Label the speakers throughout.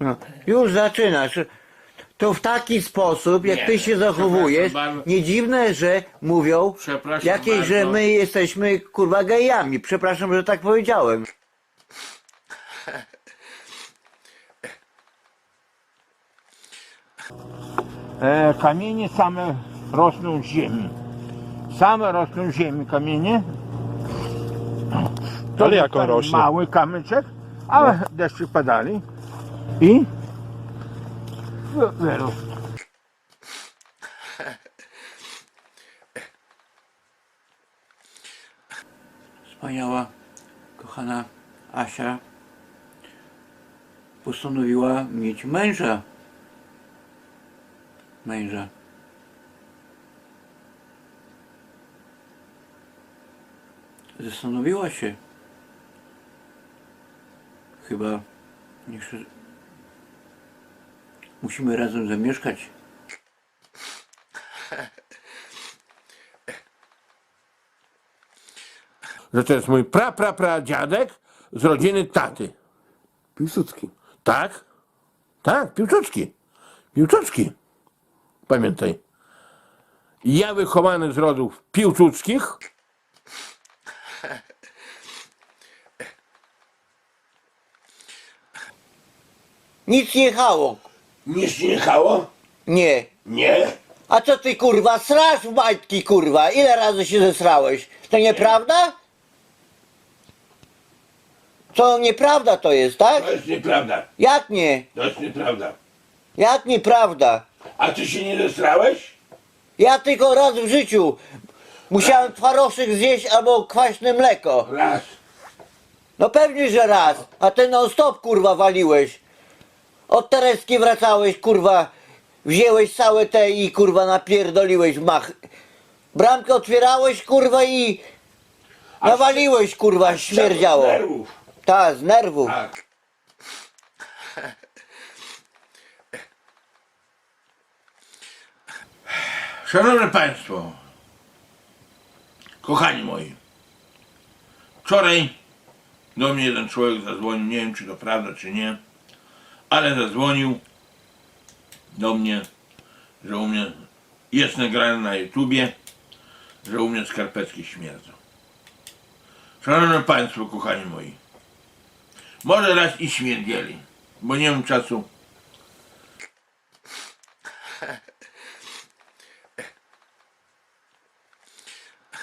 Speaker 1: No, już zaczynasz. To w taki sposób, jak
Speaker 2: Nie,
Speaker 1: ty się zachowujesz,
Speaker 2: bardzo.
Speaker 1: nie dziwne, że mówią
Speaker 2: Przepraszam
Speaker 1: jakieś, że
Speaker 2: bardzo.
Speaker 1: my jesteśmy kurwa gejami. Przepraszam, że tak powiedziałem.
Speaker 3: E, kamienie same rosną z ziemi. Same rosną z ziemi kamienie. To
Speaker 4: Ale jak on
Speaker 3: ten
Speaker 4: rośnie?
Speaker 3: Mały kamyczek, ale deszczy padali i wyrósł.
Speaker 1: Wspaniała, kochana Asia postanowiła mieć męża. Męża. Zastanowiła się. Chyba jeszcze musimy razem zamieszkać.
Speaker 2: Że to jest mój pra, pra, pra dziadek z rodziny taty.
Speaker 5: Piłsudski.
Speaker 2: Tak? Tak, Piłsudski. Piłsudski. Pamiętaj. Ja wychowany z rodów piłsudskich.
Speaker 1: Nic nie jechało.
Speaker 2: Nic nie jechało?
Speaker 1: Nie.
Speaker 2: Nie.
Speaker 1: A co ty kurwa, srasz w majtki kurwa? Ile razy się zesrałeś? To nieprawda? Co nieprawda to jest, tak?
Speaker 2: To jest nieprawda.
Speaker 1: Jak nie?
Speaker 2: To jest nieprawda.
Speaker 1: Jak nieprawda?
Speaker 2: A ty się nie zestrałeś?
Speaker 1: Ja tylko raz w życiu musiałem twaroszek zjeść albo kwaśne mleko.
Speaker 2: Raz.
Speaker 1: No pewnie, że raz. A ty non stop kurwa waliłeś. Od Tereski wracałeś kurwa. Wzięłeś całe te i kurwa napierdoliłeś w mach. Bramkę otwierałeś kurwa i nawaliłeś kurwa śmierdziało.
Speaker 2: Nerwów.
Speaker 1: Tak, z nerwów.
Speaker 2: Tak. Szanowni Państwo, kochani moi, wczoraj do mnie jeden człowiek zadzwonił, nie wiem czy to prawda czy nie, ale zadzwonił do mnie, że u mnie jest nagrane na YouTubie, że u mnie skarpetki śmierdzą. Szanowni Państwo, kochani moi, może raz i śmierdzieli, bo nie mam czasu.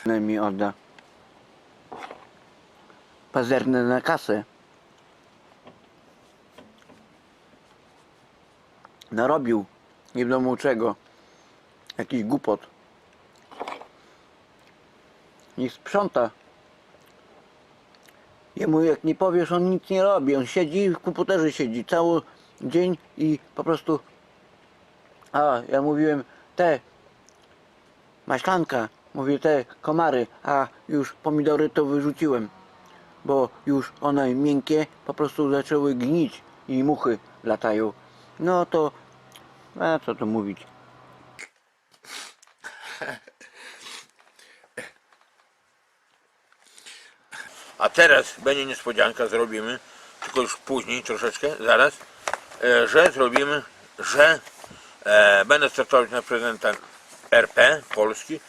Speaker 1: mi odda. Pazerne na kasę. Narobił nie wiadomo czego. Jakiś głupot. Niech sprząta. Jemu jak nie powiesz, on nic nie robi. On siedzi w komputerze siedzi cały dzień i po prostu. A, ja mówiłem, te maślanka, mówię te komary, a już pomidory to wyrzuciłem, bo już one miękkie po prostu zaczęły gnić i muchy latają. No to, a co tu mówić.
Speaker 2: A teraz będzie niespodzianka, zrobimy, tylko już później, troszeczkę, zaraz, e, że zrobimy, że e, będę startować na prezydenta RP Polski.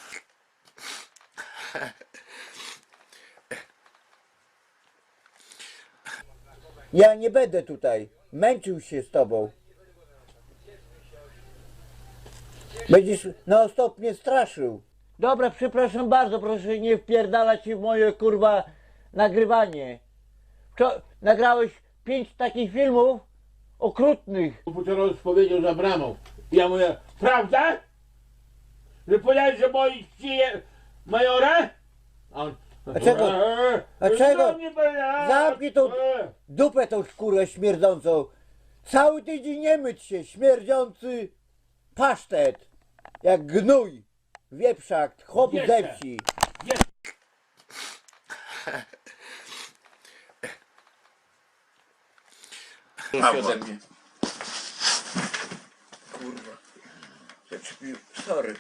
Speaker 1: Ja nie będę tutaj, męczył się z tobą. Będziesz na stop mnie straszył. Dobra, przepraszam bardzo, proszę nie wpierdalać się w moje kurwa nagrywanie. Wczor- nagrałeś pięć takich filmów okrutnych.
Speaker 2: Komputerowy powiedział za bramą. Ja mówię, prawda? Że powiedziałeś, że moi chcie majora? A on,
Speaker 1: A czego?
Speaker 2: Eee,
Speaker 1: A czego?
Speaker 2: co?
Speaker 1: Zamknij tą
Speaker 2: Eee.
Speaker 1: dupę tą kurę śmierdzącą. Cały tydzień nie myć się, śmierdzący pasztet. Jak gnój. Wieprzak, chłop
Speaker 2: Jeszcze.
Speaker 1: ze wsi.
Speaker 2: Pawła.
Speaker 1: Kurwa. Sorry.